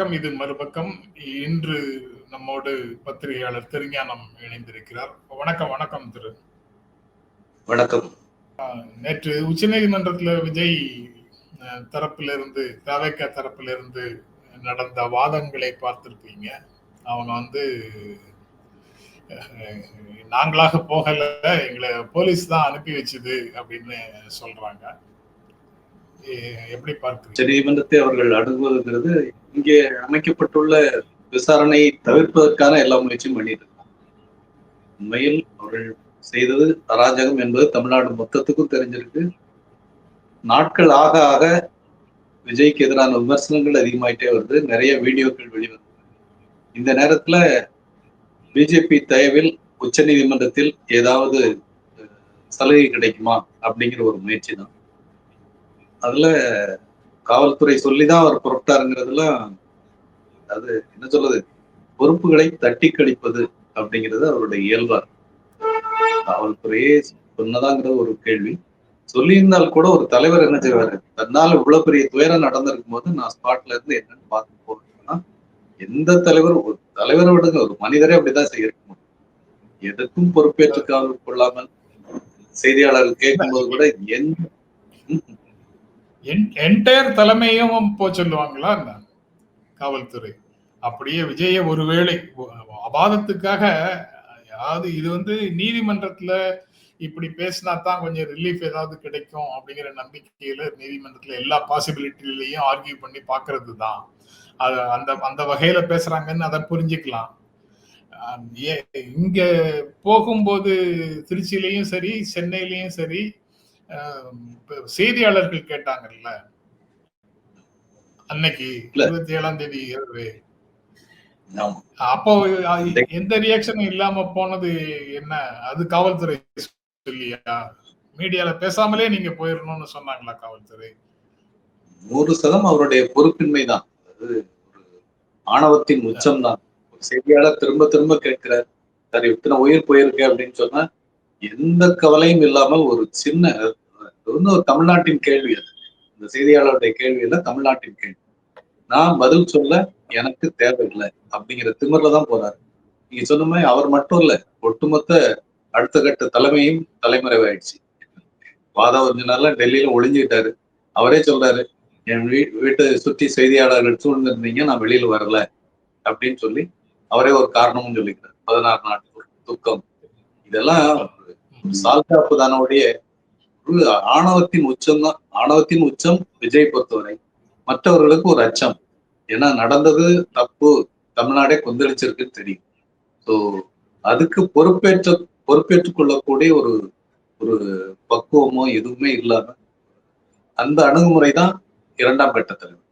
வணக்கம். இது மறுபக்கம். இன்று நம்மோடு பத்திரிகையாளர் திருஞானம் இணைந்திருக்கிறார். வணக்கம் வணக்கம் திரு. வணக்கம். நேற்று உச்சநீதிமன்றத்தில் விஜய் அஹ், தரப்பிலிருந்து தவேக்க தரப்பிலிருந்து நடந்த வாதங்களை பார்த்திருப்பீங்க. அவங்க வந்து நாங்களாக போகல எங்களை போலீஸ் தான் அனுப்பி வச்சுது அப்படின்னு சொல்றாங்க. எப்படி பார்க்கிறீங்க? உச்ச நீதிமன்றத்தை அவர்கள் அணுகுவதுங்கிறது இங்கே அமைக்கப்பட்டுள்ள விசாரணையை தவிர்ப்பதற்கான எல்லா முயற்சியும் பண்ணிட்டு இருக்காங்க. உண்மையில் அவர்கள் செய்தது அராஜகம் என்பது தமிழ்நாடு மொத்தத்துக்கும் தெரிஞ்சிருக்கு. நாட்கள் ஆக ஆக விஜய்க்கு எதிரான விமர்சனங்கள் அதிகமாயிட்டே வருது. நிறைய வீடியோக்கள் வெளிவந்து. இந்த நேரத்துல பிஜேபி தயவில் உச்ச நீதிமன்றத்தில் ஏதாவது சலுகை கிடைக்குமா அப்படிங்கிற ஒரு முயற்சி தான். அதுல காவல்துறை சொல்லிதான் அவர் புறப்பட்டாருங்கிறதுல அது என்ன சொல்றது? பொறுப்புகளை தட்டி கழிப்பது அப்படிங்கிறது அவருடைய இயல்பா காவல்துறையே சொன்னதாங்கிறது ஒரு கேள்வி. சொல்லியிருந்தால் கூட ஒரு தலைவர் என்ன செய்வாரு? தன்னால் இவ்வளவு பெரிய துயரம் நடந்திருக்கும் போது நான் ஸ்பாட்ல இருந்து என்னன்னு பார்த்து போறேன்னா எந்த தலைவர் ஒரு தலைவரை விடுங்க ஒரு மனிதரே அப்படிதான் செய்யிருக்க முடியும். எதுக்கும் பொறுப்பேற்று காவல் கொள்ளாமல் செய்தியாளர்கள் கேட்கும்போது கூட எந்த என்டையர் தலைமையும் போ சொல்லுவாங்களா என்ன? காவல்துறை. அப்படியே விஜய ஒருவேளை அபாதத்துக்காக அதாவது இது வந்து நீதிமன்றத்துல இப்படி பேசினா தான் கொஞ்சம் ரிலீஃப் ஏதாவது கிடைக்கும் அப்படிங்கிற நம்பிக்கையில நீதிமன்றத்துல எல்லா பாசிபிலிட்டிலையும் ஆர்கியூ பண்ணி பாக்குறது தான். அது அந்த அந்த வகையில பேசுறாங்கன்னு அதை புரிஞ்சுக்கலாம். இங்க போகும்போது திருச்சியிலையும் சரி சென்னையிலையும் சரி செய்தியாளர்கள் கேட்டாங்கல்ல? அன்னைக்கு. இருபத்தி ஏழாம் தேதி இரவு. அப்போ எந்த ரியாக்ஷனும் இல்லாம போனது என்ன? அது காவல்துறை சொல்லியா? மீடியால பேசாமலே நீங்க போயிடணும்னு சொன்னாங்களா காவல்துறை? நூறு சதம் அவருடைய பொறுப்பின்மை தான். அது ஒரு ஆணவத்தின் உச்சம் தான் ஒரு செய்தியாளர் திரும்ப திரும்ப கேட்கிறார். சார் இத்தனை உயிர் போயிருக்கு அப்படின்னு சொன்னா எந்த கவலையும் இல்லாமல் ஒரு சின்ன அது வந்து ஒரு தமிழ்நாட்டின் கேள்வி அது. இந்த செய்தியாளருடைய கேள்வி இல்ல தமிழ்நாட்டின் கேள்வி. நான் பதில் சொல்ல எனக்கு தேவையில்லை அப்படிங்கிற திமிர்ல தான் போறாரு. நீங்க சொன்ன மாதிரி அவர் மட்டும் இல்ல ஒட்டுமொத்த அடுத்த கட்ட தலைமையும் தலைமறைவாயிடுச்சு. கொஞ்ச நாள்ல டெல்லியில ஒளிஞ்சுக்கிட்டாரு அவரே சொல்றாரு என் வீ வீட்டை சுற்றி செய்தியாளர்கள் சூழ்ந்திருந்தீங்க நான் வெளியில வரல அப்படின்னு சொல்லி அவரே ஒரு காரணமும் சொல்லிக்கிறார். பதினாறு நாட்கள் துக்கம். இதெல்லாம் சால்காப்பு தானோடைய ஆணவத்தின் உச்சம் தான். ஆணவத்தின் உச்சம் விஜய் பொறுத்தவரை. மற்றவர்களுக்கு ஒரு அச்சம். ஏன்னா நடந்தது தப்பு. தமிழ்நாடே கொந்தளிச்சிருக்குன்னு தெரியும். ஸோ அதுக்கு பொறுப்பேற்ற பொறுப்பேற்றுக் கொள்ளக்கூடிய ஒரு ஒரு பக்குவமோ எதுவுமே இல்லாம அந்த அணுகுமுறை தான் இரண்டாம் கட்ட தலைவர்.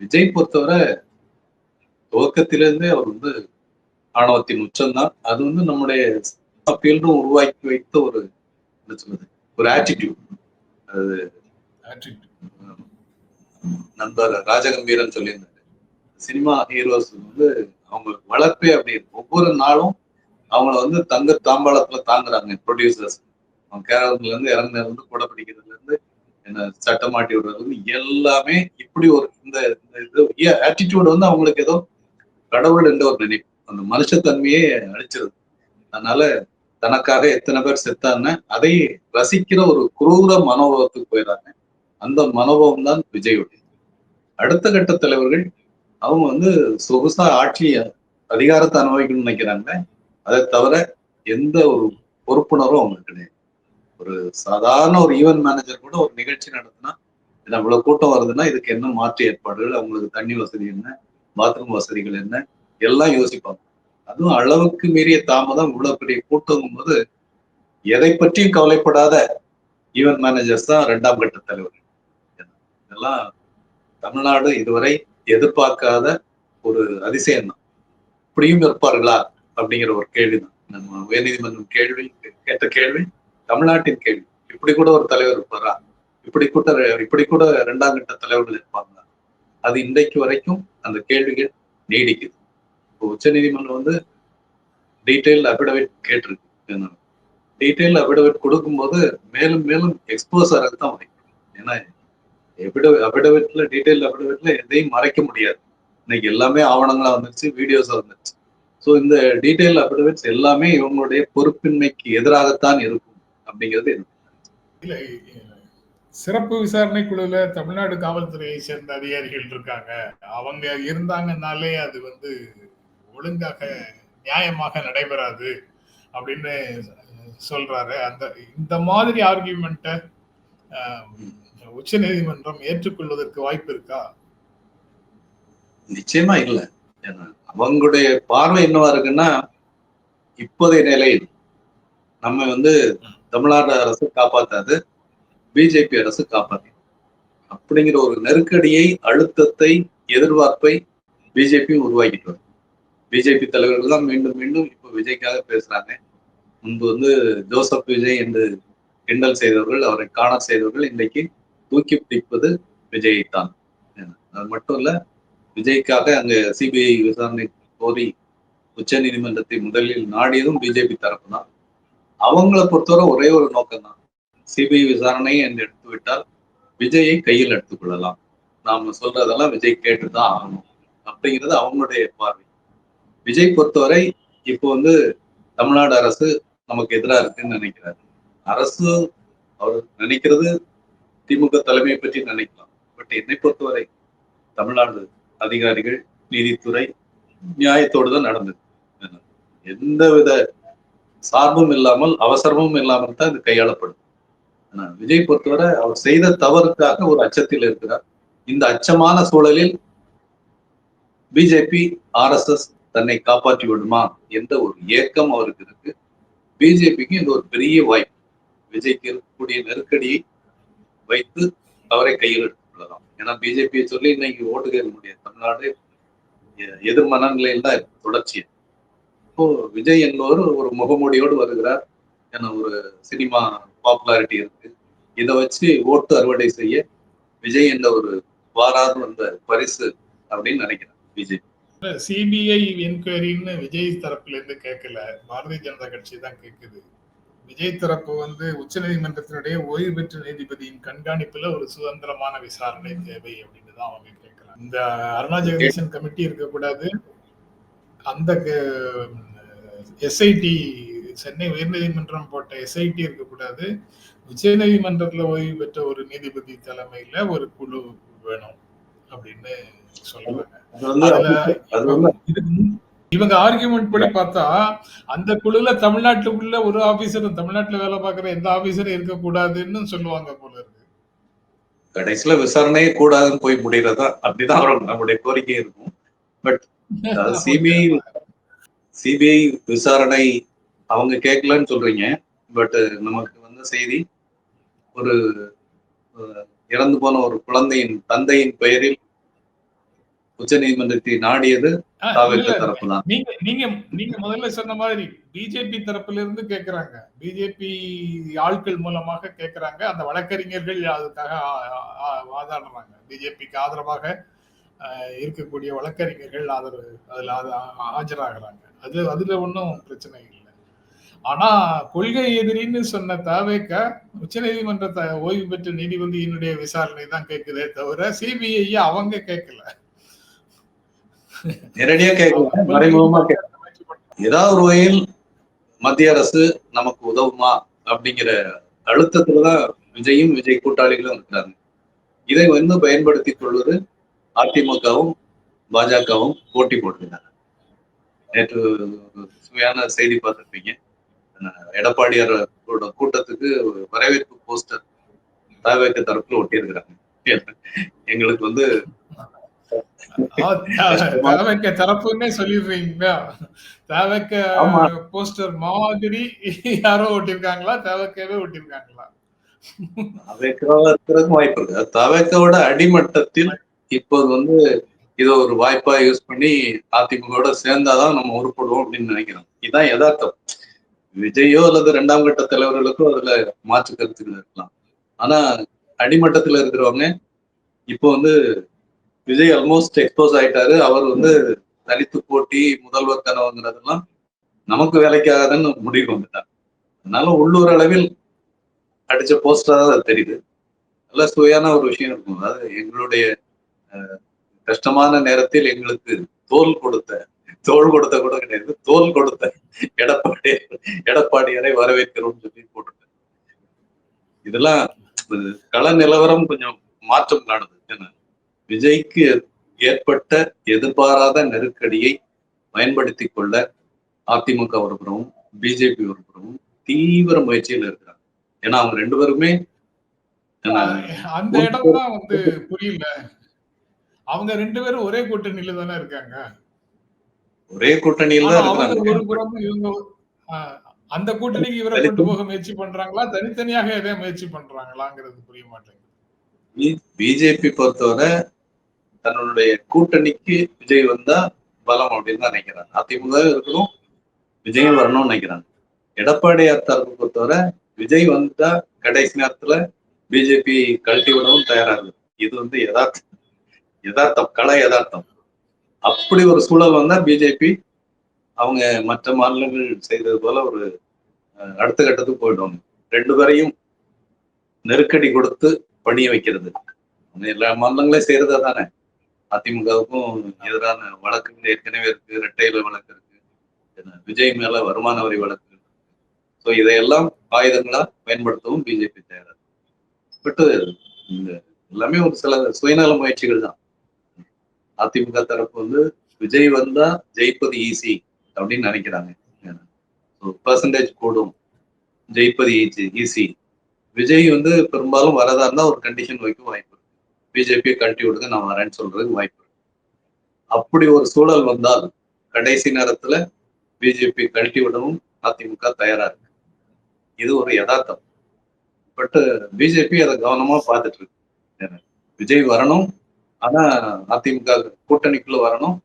விஜய் பொறுத்தவரை துவக்கத்திலிருந்தே அவர் வந்து ஆணவத்தின் உச்சம்தான் அது வந்து நம்முடைய ஃபீல்டும் உருவாக்கி வைத்த ஒரு என்ன சொல்லுது ஒரு ஆட்டிடியூட் அது நண்பர் ராஜகம்பீரன் சொல்லியிருந்தாரு. சினிமா ஹீரோஸ் வந்து அவங்க வளர்ப்பே அப்படி. ஒவ்வொரு நாளும் அவங்கள வந்து தங்க தாம்பாளத்துல தாங்குறாங்க ப்ரொடியூசர்ஸ் அவங்க கேரளத்துல இருந்து இறங்குனதுல இருந்து கூட பிடிக்கிறதுல இருந்து என்ன சட்டம் மாட்டி விடுறது வந்து எல்லாமே இப்படி ஒரு இந்த இந்த இது ஆட்டிடியூட் வந்து அவங்களுக்கு ஏதோ கடவுள் என்ற ஒரு நினைப்பு. அந்த மனுஷத்தன்மையே அழிச்சிருது. அதனால தனக்காக எத்தனை பேர் செத்தாங்க அதை ரசிக்கிற ஒரு குரூர மனோபாவத்துக்கு போயிடுறாங்க அந்த மனோபாவம் தான் விஜயுடைய அடுத்த கட்ட தலைவர்கள் அவங்க வந்து சொகுசா ஆட்சி அதிகாரத்தை அனுபவிக்கணும்னு நினைக்கிறாங்க. அதை தவிர எந்த ஒரு பொறுப்புணர்வும் அவங்களுக்கு கிடையாது. ஒரு சாதாரண ஒரு ஈவென்ட் மேனேஜர் கூட ஒரு நிகழ்ச்சி நடத்தினா இது அவ்வளவு கூட்டம் வருதுன்னா இதுக்கு என்ன மாற்று ஏற்பாடுகள் அவங்களுக்கு தண்ணி வசதி என்ன பாத்ரூம் வசதிகள் என்ன எல்லாம் யோசிப்பாங்க. அதுவும் அளவுக்கு மீறிய தாமதம் இவ்வளவு பெரிய கூட்டங்கும் போது எதை பற்றியும் கவலைப்படாத ஈவென்ட் மேனேஜர்ஸ் தான் ரெண்டாம் கட்ட தலைவர். இதெல்லாம் தமிழ்நாடு இதுவரை எதிர்பார்க்காத ஒரு அதிசயம் தான் இப்படியும் இருப்பார்களா அப்படிங்கிற ஒரு கேள்விதான். நம்ம உயர்நீதிமன்றம் கேள்வி கேட்ட கேள்வி தமிழ்நாட்டின் கேள்வி. இப்படி கூட ஒரு தலைவர் இருப்பாரா? இப்படி கூட இப்படி கூட இரண்டாம் கட்ட தலைவர்கள் இருப்பாங்க அது இன்றைக்கு வரைக்கும் அந்த கேள்விகள் நீடிக்குது. இப்போ உச்ச நீதிமன்றம் வந்து டீட்டெயில் அபிடவிட் கேட்டிருக்கு. டீட்டெயில் அபிடவிட் கொடுக்கும்போது மேலும் மேலும் எக்ஸ்போஸ் ஆகிறது தான் வாய்ப்பு ஏன்னா எபிட அபிடவிட்ல டீட்டெயில் அபிடவிட்ல எதையும் மறைக்க முடியாது. இன்னைக்கு எல்லாமே ஆவணங்களா வந்துருச்சு வீடியோஸா வந்துருச்சு. ஸோ இந்த டீட்டெயில் அபிடவிட்ஸ் எல்லாமே இவங்களுடைய பொறுப்பின்மைக்கு எதிராகத்தான் இருக்கும் அப்படிங்கிறது இல்லை சிறப்பு விசாரணை குழுல தமிழ்நாடு காவல்துறையை சேர்ந்த அதிகாரிகள் இருக்காங்க. அவங்க இருந்தாங்கன்னாலே அது வந்து ஒழுங்காக நியாயமாக நடைபெறாது அப்படின்னு சொல்றாரு. அந்த இந்த மாதிரி ஆர்கியூமெண்ட்டை உச்ச நீதிமன்றம் ஏற்றுக்கொள்வதற்கு வாய்ப்பு இருக்கா? நிச்சயமா இல்லை. ஏன்னா அவங்களுடைய பார்வை என்னவா இருக்குன்னா இப்போதைய நிலையில் நம்ம வந்து தமிழ்நாடு அரசு காப்பாத்தாது பிஜேபி அரசு காப்பாத்து அப்படிங்கிற ஒரு நெருக்கடியை அழுத்தத்தை எதிர்பார்ப்பை பிஜேபியும் உருவாக்கிட்டு வரும் பிஜேபி தலைவர்கள் தான் மீண்டும் மீண்டும் இப்போ விஜய்க்காக பேசுறாங்க. முன்பு வந்து ஜோசப் விஜய் என்று கிண்டல் செய்தவர்கள் அவரை காண செய்தவர்கள் இன்றைக்கு தூக்கி பிடிப்பது விஜயை தான் அது மட்டும் இல்ல விஜய்க்காக அங்க சிபிஐ விசாரணை கோரி உச்ச நீதிமன்றத்தை முதலில் நாடியதும் பிஜேபி தரப்பு தான் அவங்கள பொறுத்தவரை ஒரே ஒரு நோக்கம் தான் சிபிஐ விசாரணை என்று எடுத்துவிட்டால் விஜயை கையில் எடுத்துக்கொள்ளலாம் நாம சொல்றதெல்லாம் விஜய் கேட்டுதான் ஆகணும். அப்படிங்கிறது அவங்களுடைய பார்வை. விஜய் பொறுத்தவரை இப்போ வந்து தமிழ்நாடு அரசு நமக்கு எதிராக இருக்குன்னு நினைக்கிறாரு. அரசு அவர் நினைக்கிறது திமுக தலைமையை பற்றி நினைக்கலாம். பட் என்னை பொறுத்தவரை தமிழ்நாடு அதிகாரிகள் நீதித்துறை நியாயத்தோடு தான் நடந்தது. எந்தவித சார்பும் இல்லாமல் அவசரமும் இல்லாமல் தான் இது கையாளப்படும். விஜய் பொறுத்தவரை அவர் செய்த தவறுக்காக ஒரு அச்சத்தில் இருக்கிறார். இந்த அச்சமான சூழலில் பிஜேபி ஆர்எஸ்எஸ் தன்னை காப்பாற்றி விடுமா என்ற ஒரு ஏக்கம் அவருக்கு இருக்கு. பிஜேபிக்கு இது ஒரு பெரிய வாய்ப்பு. விஜய்க்கு இருக்கக்கூடிய நெருக்கடியை வைத்து அவரை கையில் எடுத்துக்கொள்ளலாம். ஏன்னா பிஜேபியை சொல்லி இன்னைக்கு ஓட்டு கேட்க தமிழ்நாடு எதிர் மனநிலையில் தான் தொடர்ச்சி இப்போ விஜய் என்பவர் ஒரு முகமூடியோடு வருகிறார் என ஒரு சினிமா பாப்புலாரிட்டி இருக்கு. இதை வச்சு ஓட்டு அறுவடை செய்ய விஜய் என்ற ஒரு வாராது வந்த பரிசு அப்படின்னு நினைக்கிறேன் பிஜேபி. சிபிஐ என்கொயரின்னு விஜய் தரப்புல இருந்து கேட்கல. பாரதிய ஜனதா கட்சி தான் கேட்குது விஜய் தரப்பு வந்து உச்ச நீதிமன்றத்தினுடைய ஓய்வு பெற்ற நீதிபதியின் கண்காணிப்புல ஒரு சுதந்திரமான விசாரணை தேவை அப்படின்னு தான் அவங்க கேட்கிறாங்க இந்த அருணா ஜெகதீசன் கமிட்டி இருக்கக்கூடாது. அந்த எஸ்ஐடி சென்னை உயர்நீதிமன்றம் போட்ட எஸ்ஐடி இருக்கக்கூடாது. உச்ச நீதிமன்றத்துல ஓய்வு பெற்ற ஒரு நீதிபதி தலைமையில ஒரு குழு வேணும். அப்படின்னு சொல்றாங்க இவங்க ஆர்குமெண்ட் படி பார்த்தா அந்த குழுல தமிழ்நாட்டுக்குள்ள ஒரு ஆபீசர் தமிழ்நாட்டுல வேலை பார்க்குற எந்த ஆபீசரும் இருக்கக்கூடாதுன்னு சொல்லுவாங்க போல இருக்கு. கடைசியில விசாரணையே கூடாதுன்னு போய் முடியறதா? அப்படிதான் நம்முடைய கோரிக்கை இருக்கும். பட் சிபிஐ சிபிஐ விசாரணை அவங்க கேட்கலன்னு சொல்றீங்க. பட் நமக்கு வந்த செய்தி ஒரு இறந்து போன ஒரு குழந்தையின் தந்தையின் பெயரில் உச்ச நீதிமன்றத்தை நாடியது தரப்பு தான் நீங்க நீங்க நீங்க முதல்ல சொன்ன மாதிரி பிஜேபி தரப்புல இருந்து கேக்குறாங்க. பிஜேபி ஆட்கள் மூலமாக கேக்குறாங்க. அந்த வழக்கறிஞர்கள் அதுக்காக வாதாடுறாங்க. பிஜேபிக்கு ஆதரவாக இருக்கக்கூடிய வழக்கறிஞர்கள் ஆதரவு அதுல ஆஜராகிறாங்க. அது அதுல ஒன்றும் பிரச்சனை இல்லை. ஆனா கொள்கை எதிரின்னு சொன்ன தாவேக்க உச்ச நீதிமன்ற ஓய்வு பெற்ற நீதிபதியினுடைய விசாரணை தான் கேட்குதே தவிர சிபிஐ அவங்க கேட்கல. நேரடியா கேட்கல மறைமுகமா ஏதாவது ஒரு வகையில் மத்திய அரசு நமக்கு உதவுமா அப்படிங்கிற அழுத்தத்துலதான் விஜயும் விஜய் கூட்டாளிகளும் இருக்கிறாங்க இதை வந்து பயன்படுத்திக் கொள்வது அதிமுகவும் பாஜகவும் போட்டி போட்டுருந்தாங்க நேற்று சுவையான செய்தி பார்த்துருப்பீங்க. எடப்பாடியார் கூட்டத்துக்கு வரவேற்பு போஸ்டர் தாவேக்க தரப்புல ஒட்டியிருக்கிறாங்க. எங்களுக்கு வந்து தேவைக்க தரப்புன்னே சொல்லிடுறீங்களா? தேவைக்க போஸ்டர் மாதிரி யாரோ ஓட்டிருக்காங்களா தேவைக்கவே ஓட்டிருக்காங்களா இருக்கிறதுக்கு வாய்ப்பு இருக்கு. தவேக்கோட அடிமட்டத்தில் இப்போது வந்து இதை ஒரு வாய்ப்பா யூஸ் பண்ணி அதிமுகவோட சேர்ந்தாதான் நம்ம உருப்படுவோம் அப்படின்னு நினைக்கிறோம். இதுதான் யதார்த்தம். விஜயோ அல்லது இரண்டாம் கட்ட தலைவர்களுக்கோ அதுல மாற்று கருத்துக்கள் இருக்கலாம். ஆனா அடிமட்டத்துல இருக்கிறவங்க இப்போ வந்து விஜய் ஆல்மோஸ்ட் எக்ஸ்போஸ் ஆயிட்டாரு. அவர் வந்து தனித்து போட்டி முதல்வர் கனவுங்கிறதெல்லாம் நமக்கு வேலைக்காகதுன்னு முடிவு வந்துட்டார் அதனால உள்ளூர் அளவில் அடிச்ச போஸ்டரா தான் அது தெரியுது. நல்ல சுவையான ஒரு விஷயம் இருக்கும். அதாவது எங்களுடைய கஷ்டமான நேரத்தில் எங்களுக்கு தோல் கொடுத்த தோல் கொடுத்த கூட கிடையாது. தோல் கொடுத்த எடப்பாடி எடப்பாடியாரை வரவேற்கிறோம்னு சொல்லி போட்டிருக்காரு. இதெல்லாம் இது கள நிலவரம் கொஞ்சம் மாற்றம் காணுது. என்ன விஜய்க்கு ஏற்பட்ட எதிர்பாராத நெருக்கடியை பயன்படுத்தி கொள்ள அதிமுக ஒருபுறமும் பிஜேபி ஒருபுறமும் தீவிர முயற்சியில் இருக்கிறாங்க. ஏன்னா அவங்க ரெண்டு பேருமே அந்த இடம் வந்து புரியல. அவங்க ரெண்டு பேரும் ஒரே கூட்டணியில தானே இருக்காங்க? ஒரே கூட்டணியில் ஒரு புறம் இவங்க அந்த கூட்டணிக்கு இவரை கொண்டு போக முயற்சி பண்றாங்களா? தனித்தனியாக எதே முயற்சி பண்றாங்களாங்கிறது புரிய மாட்டேங்குது. பிஜேபி பொறுத்தவரை தன்னுடைய கூட்டணிக்கு விஜய் வந்தா பலம் அப்படின்னு தான் நினைக்கிறாங்க. அதிமுக இருக்கணும் விஜயும் வரணும்னு நினைக்கிறாங்க. எடப்பாடியார் தரப்பு பொறுத்தவரை விஜய் வந்தா கடைசி நேரத்துல பிஜேபி கழட்டி விடவும் தயாரா இருக்கு. இது வந்து யதார்த்தம் யதார்த்தம் கலை யதார்த்தம். அப்படி ஒரு சூழல் வந்தா பிஜேபி அவங்க மற்ற மாநிலங்கள் செய்தது போல ஒரு அடுத்த கட்டத்துக்கு போயிடுவாங்க. ரெண்டு பேரையும் நெருக்கடி கொடுத்து பணிய வைக்கிறது. எல்லா மாநிலங்களையும் செய்யறதா தானே அதிமுகவுக்கும் எதிரான வழக்குகள் ஏற்கனவே இருக்கு ரெட்டையில வழக்கு இருக்கு விஜய் மேல வருமான வரி வழக்கு ஸோ இதையெல்லாம் ஆயுதங்களா பயன்படுத்தவும் பிஜேபி தேவை பட் இந்த எல்லாமே ஒரு சில சுயநல முயற்சிகள் தான். அதிமுக தரப்பு வந்து விஜய் வந்தா ஜெயிப்பது ஈஸி அப்படின்னு நினைக்கிறாங்க. பர்சன்டேஜ் கூடும். ஜெயிப்பது ஈஸி ஈஸி விஜய் வந்து பெரும்பாலும் வரதா இருந்தா ஒரு கண்டிஷன் வைக்க வாய்ப்பு இருக்கு. பிஜேபியை கழட்டி விடுங்க நான் வரேன்னு சொல்றதுக்கு வாய்ப்பு இருக்கு. அப்படி ஒரு சூழல் வந்தால் கடைசி நேரத்துல பிஜேபி கழட்டி விடவும் அதிமுக தயாரா இருக்கு. இது ஒரு யதார்த்தம். பட் பிஜேபி அதை கவனமா பார்த்துட்டு இருக்கு. விஜய் வரணும் ஆனா அதிமுக கூட்டணிக்குள்ள வரணும்.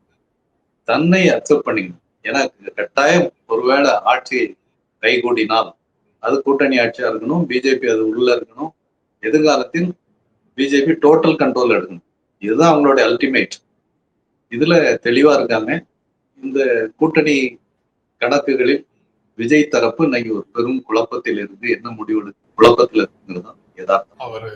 தன்னை அக்செப்ட் பண்ணிக்கணும். ஏன்னா கட்டாயம் ஒருவேளை ஆட்சி கைகூடினால் அது கூட்டணி ஆட்சியா இருக்கணும் பிஜேபி அது உள்ள இருக்கணும். எதிர்காலத்தில் பிஜேபி டோட்டல் கண்ட்ரோல் எடுக்கணும். இதுதான் அவங்களுடைய அல்டிமேட் இதுல தெளிவா இருக்காங்க. இந்த கூட்டணி கணக்குகளில் விஜய் தரப்பு இன்னைக்கு ஒரு பெரும் குழப்பத்தில் இருந்து என்ன முடிவு குழப்பத்தில் இருக்குங்கிறது தான் யதார்த்தம். அவர்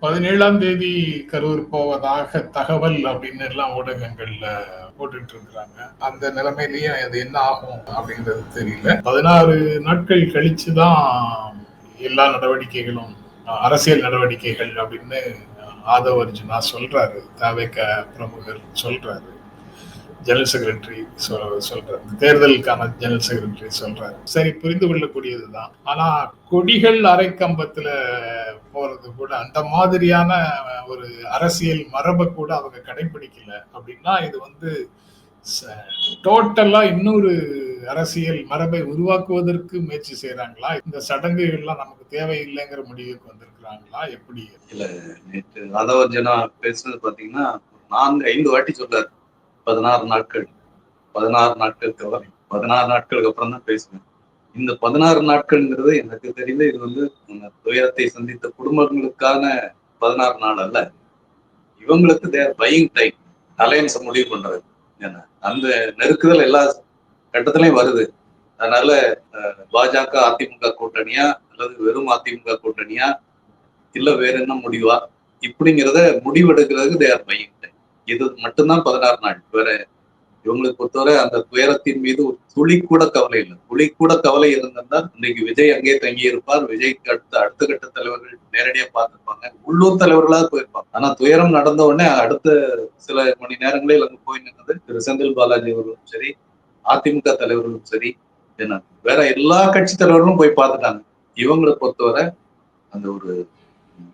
பதினேழாம் தேதி கரூர் போவதாக தகவல் அப்படின்னு எல்லாம் ஊடகங்கள்ல போட்டுட்டு இருக்கிறாங்க. அந்த நிலைமையிலயும் அது என்ன ஆகும் அப்படிங்கிறது தெரியல. பதினாறு நாட்கள் கழிச்சுதான் எல்லா நடவடிக்கைகளும் அரசியல் நடவடிக்கைகள் அப்படின்னு ஆதவர்ஜுனா சொல்றாரு. தாவேக்க பிரமுகர் சொல்றாரு. ஜெனரல் செக்ரட்டரி சொல்றாரு. தேர்தலுக்கான ஜெனரல் செக்ரட்டரி சொல்றாரு. சரி புரிந்து கொள்ளக்கூடியதுதான். ஆனா கொடிகள் அரைக்கம்பத்துல போறது கூட அந்த மாதிரியான ஒரு அரசியல் மரபை கூட அவங்க கடைபிடிக்கல அப்படின்னா இது வந்து டோட்டலா இன்னொரு அரசியல் மரபை உருவாக்குவதற்கு முயற்சி செய்யறாங்களா இந்த சடங்குகள்லாம் நமக்கு தேவையில்லைங்கிற முடிவுக்கு வந்திருக்கிறாங்களா? எப்படி? நேற்று ராதவர்ஜனா பேசுனது பாத்தீங்கன்னா நான்கு ஐந்து வாட்டி சொல்றாரு. பதினாறு நாட்கள் பதினாறு நாட்களுக்கு அப்புறம் பதினாறு நாட்களுக்கு அப்புறம் தான் பேசுவேன். இந்த பதினாறு நாட்கள்ங்கிறது எனக்கு தெரியல இது வந்து துயரத்தை சந்தித்த குடும்பங்களுக்கான பதினாறு நாள் அல்ல. இவங்களுக்கு தேர் பையிங் டைம் அலையன்ஸை முடிவு பண்றது. என்ன? அந்த நெருக்குதல் எல்லா கட்டத்திலையும் வருது. அதனால அஹ், பாஜக அதிமுக கூட்டணியா அல்லது வெறும் அதிமுக கூட்டணியா இல்ல வேற என்ன முடிவா? இப்படிங்கிறத முடிவெடுக்கிறதுக்கு தேர் பையிங் இது மட்டும்தான் பதினாறு நாள். வேற இவங்களுக்கு பொறுத்தவரை அந்த துயரத்தின் மீது ஒரு துளி கூட கவலை இல்லை. துளி கூட கவலை இருந்திருந்தால் இன்னைக்கு விஜய் அங்கே தங்கி இருப்பார். விஜய்க்கு அடுத்த அடுத்த கட்ட தலைவர்கள் நேரடியா பார்த்திருப்பாங்க. உள்ளூர் தலைவர்களாக போயிருப்பாங்க. ஆனா துயரம் நடந்த உடனே அடுத்த சில மணி நேரங்களில் அங்க போய் நின்றது திரு செந்தில் பாலாஜி அவர்களும் சரி அதிமுக தலைவர்களும் சரி என்ன? வேற எல்லா கட்சி தலைவர்களும் போய் பார்த்துட்டாங்க. இவங்களை பொறுத்தவரை அந்த ஒரு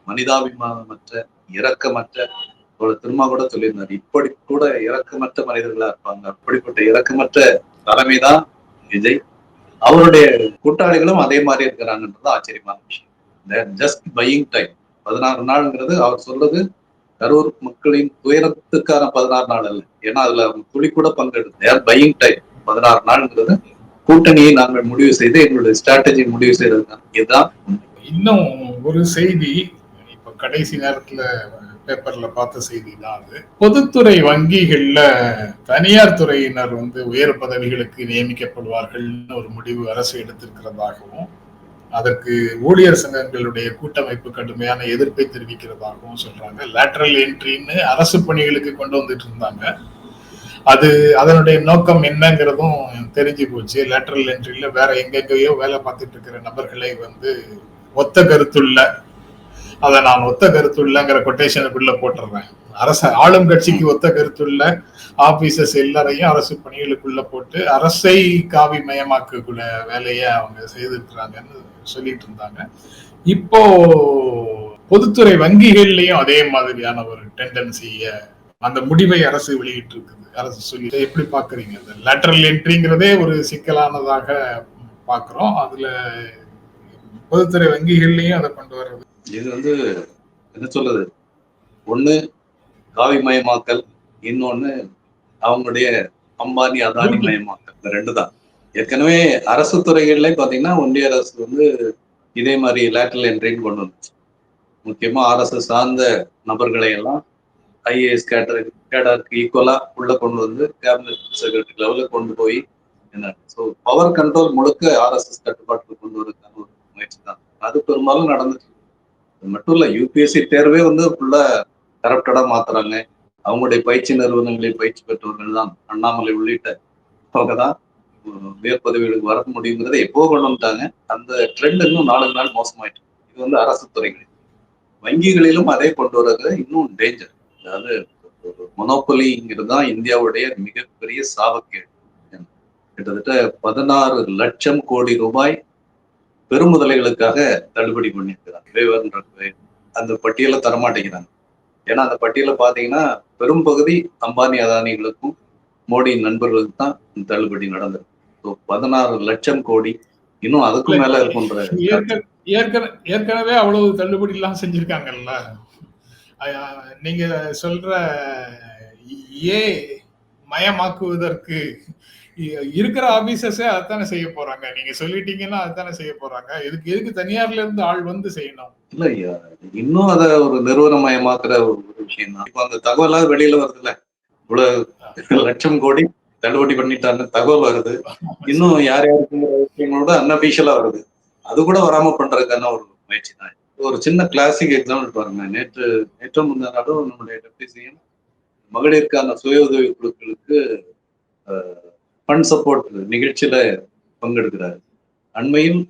மனிதாபிமானமற்ற இரக்கமற்ற அவ்வளவு திருமா கூட சொல்லியிருந்தார். இப்படி கூட இறக்கமற்ற மனிதர்களா இருப்பாங்க. அப்படிப்பட்ட தலைமை தலைமைதான் விஜய். அவருடைய கூட்டாளிகளும் அதே மாதிரி இருக்கிறாங்கன்றது ஆச்சரியமான விஷயம். ஜஸ்ட் பையிங் டைம் பதினாறு நாள்ங்கிறது அவர் சொல்றது கரூர் மக்களின் துயரத்துக்கான பதினாறு நாள் அல்ல. ஏன்னா அதுல அவங்க துளி கூட பங்கெடுத்து பையிங் டைம் பதினாறு நாள்ங்கிறது கூட்டணியை நாங்கள் முடிவு செய்து எங்களுடைய ஸ்ட்ராட்டஜி முடிவு செய்யறது இதுதான் இன்னும் ஒரு செய்தி இப்ப கடைசி நேரத்துல பேப்பர்ல பார்த்த செய்தி தான் அது பொதுத்துறை வங்கிகள்ல தனியார் துறையினர் வந்து உயர் பதவிகளுக்கு நியமிக்கப்படுவார்கள்னு ஒரு முடிவு அரசு எடுத்திருக்கிறதாகவும் அதற்கு ஊழியர் சங்கங்களுடைய கூட்டமைப்பு கடுமையான எதிர்ப்பை தெரிவிக்கிறதாகவும் சொல்றாங்க. லேட்டரல் என்ட்ரின்னு அரசு பணிகளுக்கு கொண்டு வந்துட்டு இருந்தாங்க. அது அதனுடைய நோக்கம் என்னங்கிறதும் தெரிஞ்சு போச்சு. லேட்டரல் என்ட்ரியில் வேற எங்கெங்கயோ வேலை பார்த்துட்டு இருக்கிற நபர்களை வந்து ஒத்த கருத்துள்ள அதை நான் ஒத்த கருத்துள்ளங்கிற கொட்டேஷனுக்குள்ள போட்டுறேன். அரச ஆளும் கட்சிக்கு ஒத்த கருத்துள்ள ஆபீசர்ஸ் எல்லாரையும் அரசு பணிகளுக்குள்ள போட்டு அரசை காவி மயமாக்கக்குள்ள வேலையை அவங்க செய்திருக்கிறாங்கன்னு சொல்லிட்டு இருந்தாங்க. இப்போ பொதுத்துறை வங்கிகள்லயும் அதே மாதிரியான ஒரு டெண்டன்சிய அந்த முடிவை அரசு வெளியிட்டு இருக்குது அரசு சொல்லி எப்படி பாக்குறீங்க இந்த லேட்டரல் என்ட்ரிங்கிறதே ஒரு சிக்கலானதாக பாக்குறோம் அதுல பொதுத்துறை வங்கிகள்லயும் அதை கொண்டு வர்றது இது வந்து என்ன சொல்றது? ஒண்ணு காவி மயமாக்கல் இன்னொன்னு அவங்களுடைய அம்பானி அதானி மயமாக்கல். இந்த ரெண்டு தான் ஏற்கனவே அரசு துறைகள்ல பாத்தீங்கன்னா ஒன்றிய அரசு வந்து இதே மாதிரி லேட்டரல் என்ட்ரின்னு கொண்டு வந்துச்சு. முக்கியமா அரசு சார்ந்த நபர்களை எல்லாம் ஐஏஎஸ் கேட்டர் கேடருக்கு ஈக்குவலா உள்ள கொண்டு வந்து கேபினட் செக்ரட்டரி லெவலில் கொண்டு போய் என்ன ஸோ பவர் கண்ட்ரோல் முழுக்க ஆர்எஸ்எஸ் கட்டுப்பாட்டுக்கு கொண்டு வரதுக்கான ஒரு முயற்சி தான் அது பெரும்பாலும் நடந்துட்டு மட்டும் இல்ல யூபிஎஸ்சி தேர்வே வந்து ஃபுல்லா கரப்டடா மாத்துறாங்க. அவங்களுடைய பயிற்சி நிறுவனங்களில் பயிற்சி பெற்றவர்கள் தான். அண்ணாமலை உள்ளிட்ட அவங்க தான் உயர் பதவிகளுக்கு வர முடியுங்கிறத எப்போ கொண்டு வந்துட்டாங்க? அந்த ட்ரெண்ட் இன்னும் நாளுக்கு நாள் மோசமாயிட்டு இது வந்து அரசு துறைகள் வங்கிகளிலும் அதே கொண்டு வர்றது இன்னும் டேஞ்சர் அதாவது மொனோபொலிங்கிறது தான் இந்தியாவுடைய மிகப்பெரிய சாபக்கேடு. கிட்டத்தட்ட பதினாறு லட்சம் கோடி ரூபாய் பெருமுதலைகளுக்காக தள்ளுபடி பண்ணியிருக்கிறாங்க. வேவர்ன்ற அந்த பட்டியலை தரமாட்டேங்கிறாங்க. ஏன்னா அந்த பட்டியலை பார்த்தீங்கன்னா பெரும்பகுதி அம்பானி அதானிகளுக்கும் மோடி நண்பர்களுக்கு தான் இந்த தள்ளுபடி நடந்தது ஸோ பதினாறு லட்சம் கோடி இன்னும் அதுக்கும் மேல இருக்குன்ற ஏற்கன- ஏற்கனவே அவ்வளவு தள்ளுபடி எல்லாம் செஞ்சிருக்காங்கல்ல நீங்க சொல்ற ஏ மயமாக்குவதற்கு இருக்கிற ஆபீசர்ஸே அதானே செய்ய போறாங்க. நீங்க சொல்லிட்டீங்கன்னா அதுதானே செய்ய போறாங்க. இதுக்கு எதுக்கு தனியார்ல இருந்து ஆள் வந்து செய்யணும்? இல்ல இன்னும் அத ஒரு நிறுவனமயமாக்குற ஒரு விஷயம் தான் இப்போ அந்த தகவலாக வெளியில வருதுல்ல. இவ்வளவு லட்சம் கோடி தள்ளுபடி பண்ணிட்டாங்க தகவல் வருது. இன்னும் யார் யாருக்குங்கிற விஷயங்களோட அன்அபிஷியலா வருது. அது கூட வராம பண்றதுக்கான ஒரு முயற்சி தான் ஒரு சின்ன கிளாசிக் எக்ஸாம்பிள் பாருங்க. நேற்று நேற்று நாளும் நம்முடைய டெப்டி சிஎம் மகளிருக்கான சுய உதவி குழுக்களுக்கு ஃபன் சப்போர்ட் நிகழ்ச்சியில பங்கெடுக்கிறார். அண்மையில்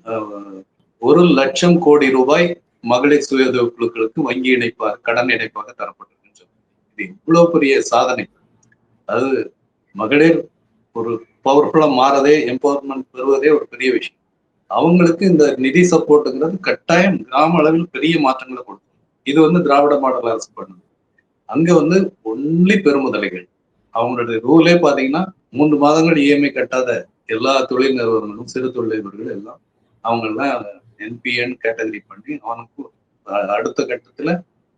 ஒரு லட்சம் கோடி ரூபாய் மகளிர் சுய உதவி குழுக்களுக்கு வங்கி இணைப்பாக கடன் இணைப்பாக தரப்பட்டிருக்குன்னு இது இவ்வளவு பெரிய சாதனை. அது மகளிர் ஒரு பவர்ஃபுல்லா மாறதே எம்பவர்மெண்ட் பெறுவதே ஒரு பெரிய விஷயம். அவங்களுக்கு இந்த நிதி சப்போர்ட்டுங்கிறது கட்டாயம் கிராம அளவில் பெரிய மாற்றங்களை கொடுக்கும். இது வந்து திராவிட மாடல் அரசு பண்ணுது. அங்க வந்து ஒன்லி பெருமுதலைகள். அவங்களுடைய ரூலே பாத்தீங்கன்னா மூன்று மாதங்கள் இஎம்ஐ கட்டாத எல்லா தொழில் நிறுவனங்களும் சிறு தொழிலதிபர்கள் எல்லாம் அவங்கெல்லாம் என்பிஎன் கேட்டகரி பண்ணி அவனுக்கு அடுத்த கட்டத்துல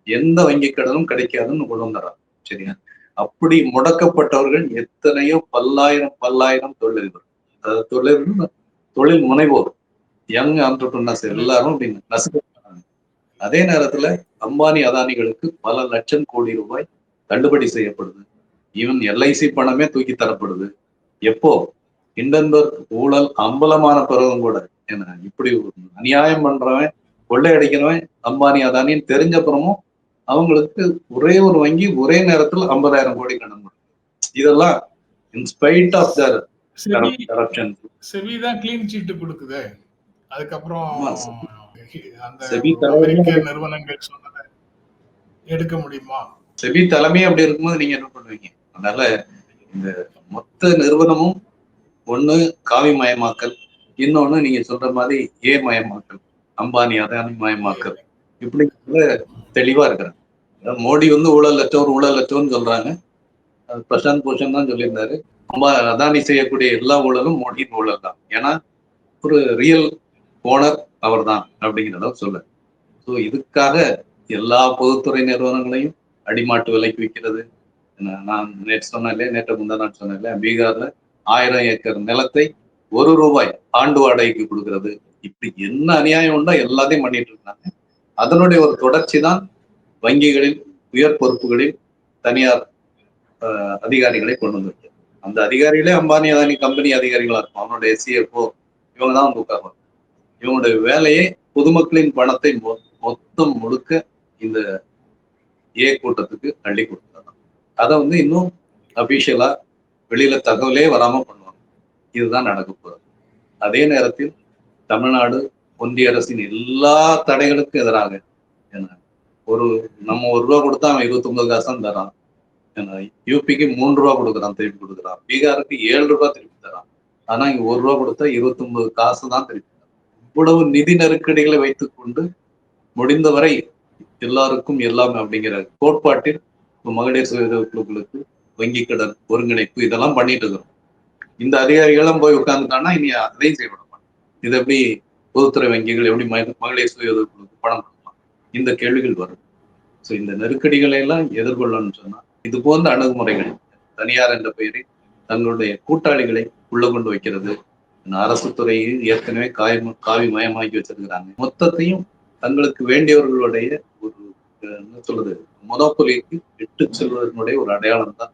எந்த வங்கி கடனும் கிடைக்காதுன்னு கொண்டு வந்துடுறான் சரியா? அப்படி முடக்கப்பட்டவர்கள் எத்தனையோ பல்லாயிரம் பல்லாயிரம் தொழிலதிபர்கள். அதாவது தொழில் தொழில் முனைவோர் யங் ஆண்டர்பிரினர்ஸ் எல்லாரும் அப்படின்னு நசுக்கிறாங்க அதே நேரத்துல அம்பானி அதானிகளுக்கு பல லட்சம் கோடி ரூபாய் தள்ளுபடி செய்யப்படுது. ஈவன் எல்ஐசி பணமே தூக்கி தரப்படுது. எப்போ? இண்டன்பர்க் ஊழல் அம்பலமான பிறகும் கூட. என்ன இப்படி அநியாயம் பண்றவன் கொள்ளையடிக்கிறவன் அம்பானி அதானின்னு தெரிஞ்சப்புறமும் அவங்களுக்கு ஒரே ஒரு வங்கி ஒரே நேரத்தில் ஐம்பதாயிரம் கோடி கடன் கொடுக்குது. இதெல்லாம் இன்ஸ்பைட் ஆஃப் தர் செவி கரப்ஷன் செவி தான் கிளீன் சீட்டு கொடுக்குது. அதுக்கப்புறம் செபி அமெரிக்க நிறுவனங்கள் சொன்னதை எடுக்க முடியுமா? செபி தலைமை அப்படி இருக்கும்போது நீங்க என்ன பண்ணுவீங்க? அதனால இந்த மொத்த நிறுவனமும் ஒண்ணு காவி மயமாக்கல் இன்னொன்னு நீங்க சொல்ற மாதிரி ஏ மயமாக்கல் அம்பானி அதானி மயமாக்கல். இப்படி தெளிவா இருக்கிறாங்க மோடி வந்து ஊழல் லட்சம் ஊழல் லட்சம்னு சொல்றாங்க பிரசாந்த் பூஷன் தான் சொல்லியிருந்தாரு. அம்பா அதானி செய்யக்கூடிய எல்லா ஊழலும் மோடியின் ஊழல் தான். ஏன்னா ஒரு ரியல் ஓனர் அவர் தான் அப்படிங்கிற அளவு சொல்ல ஸோ இதுக்காக எல்லா பொதுத்துறை நிறுவனங்களையும் அடிமாட்டு விலைக்கு விற்கிறது நான் நேற்று சொன்னேன் நேற்று முந்தா நான் சொன்னேன் பீகார்ல ஆயிரம் ஏக்கர் நிலத்தை ஒரு ரூபாய் ஆண்டு வாடகைக்கு கொடுக்கறது. இப்படி என்ன அநியாயம் உண்டோ எல்லாத்தையும் பண்ணிட்டு இருக்காங்க. அதனுடைய ஒரு தொடர்ச்சி தான் வங்கிகளில் உயர் பொறுப்புகளில் தனியார் அதிகாரிகளை கொண்டு வந்திருக்கு. அந்த அதிகாரிகளே அம்பானி அதானி கம்பெனி அதிகாரிகளா இருக்கும் அவனுடைய சிஎஃப்ஓ இவங்க தான் வந்து உட்காருவாங்க. இவங்களுடைய வேலையே பொதுமக்களின் பணத்தை மொ- மொத்தம் முழுக்க இந்த ஏ கூட்டத்துக்கு அள்ளி கொடுத்தாங்க அதை வந்து இன்னும் அபிஷியலா வெளியில தகவலே வராம பண்ணுவாங்க. இதுதான் நடக்க போறது. அதே நேரத்தில் தமிழ்நாடு ஒன்றிய அரசின் எல்லா தடைகளுக்கும் எதிராக என்ன ஒரு நம்ம ஒரு ரூபா கொடுத்தா அவன் இருபத்தி ஒன்பது காசு தான் தரான் என்ன யூபிக்கு மூன்று ரூபா கொடுக்குறான் திருப்பி கொடுக்குறான். பீகாருக்கு ஏழு ரூபா திருப்பி தரான். ஆனா இங்க ஒரு ரூபா கொடுத்தா இருபத்தி ஒன்பது காசு தான் திருப்பி இவ்வளவு நிதி நெருக்கடிகளை வைத்துக்கொண்டு முடிந்தவரை எல்லாருக்கும் எல்லாமே அப்படிங்கிற கோட்பாட்டில் மகளிர் சுய உதவி குழுக்களுக்கு வங்கி கடன் ஒருங்கிணைப்பு இதெல்லாம் பண்ணிட்டு இருக்கிறோம். இந்த அதிகாரிகளும் போய் உட்கார்ந்துட்டாங்கன்னா இனி அதையும் செய்ய விட மாட்டோம். இது எப்படி பொதுத்துறை வங்கிகள் எப்படி மகளிர் சுய உதவி குழுக்கு பணம் கொடுக்கலாம்? இந்த கேள்விகள் வரும் ஸோ இந்த நெருக்கடிகளை எல்லாம் எதிர்கொள்ளணும்னு சொன்னா இது போன்ற அணுகுமுறைகள் தனியார் என்ற பெயரில் தங்களுடைய கூட்டாளிகளை உள்ள கொண்டு வைக்கிறது. அரசு துறையை ஏற்கனவே காய் காவி மயமாக்கி வச்சிருக்கிறாங்க. மொத்தத்தையும் தங்களுக்கு வேண்டியவர்களுடைய என்ன சொல்றது? மொனோபொலிக்கு இட்டு செல்வதனுடைய ஒரு அடையாளம் தான்.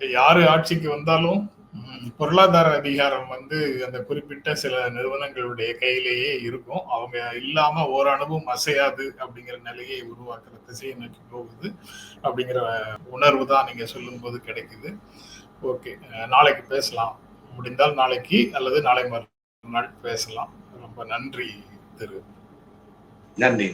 யாரு ஆட்சிக்கு வந்தாலும் பொருளாதார அதிகாரம் வந்து அந்த குறிப்பிட்ட சில நிறுவனங்களுடைய கையிலேயே இருக்கும். அவங்க இல்லாம ஓரளவும் அசையாது அப்படிங்கிற நிலையை உருவாக்குற திசையை நோக்கி போகுது அப்படிங்கிற உணர்வு தான் நீங்க சொல்லும்போது கிடைக்குது. ஓகே நாளைக்கு பேசலாம். முடிந்தால் நாளைக்கு அல்லது நாளை மறுநாள் பேசலாம். ரொம்ப நன்றி திரு. நன்றி.